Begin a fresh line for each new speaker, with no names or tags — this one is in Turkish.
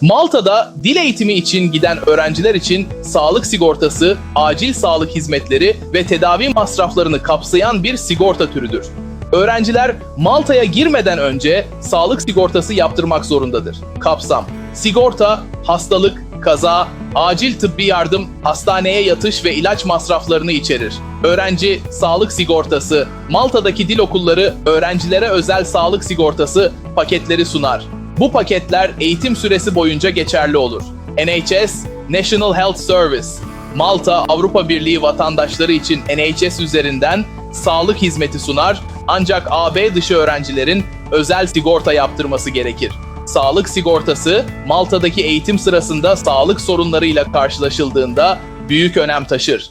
Malta'da dil eğitimi için giden öğrenciler için sağlık sigortası, acil sağlık hizmetleri ve tedavi masraflarını kapsayan bir sigorta türüdür. Öğrenciler Malta'ya girmeden önce sağlık sigortası yaptırmak zorundadır. Kapsam: sigorta, hastalık, kaza, acil tıbbi yardım, hastaneye yatış ve ilaç masraflarını içerir. Öğrenci sağlık sigortası, Malta'daki dil okulları öğrencilere özel sağlık sigortası paketleri sunar. Bu paketler eğitim süresi boyunca geçerli olur. NHS, National Health Service, Malta Avrupa Birliği vatandaşları için NHS üzerinden sağlık hizmeti sunar ancak AB dışı öğrencilerin özel sigorta yaptırması gerekir. Sağlık sigortası Malta'daki eğitim sırasında sağlık sorunlarıyla karşılaşıldığında büyük önem taşır.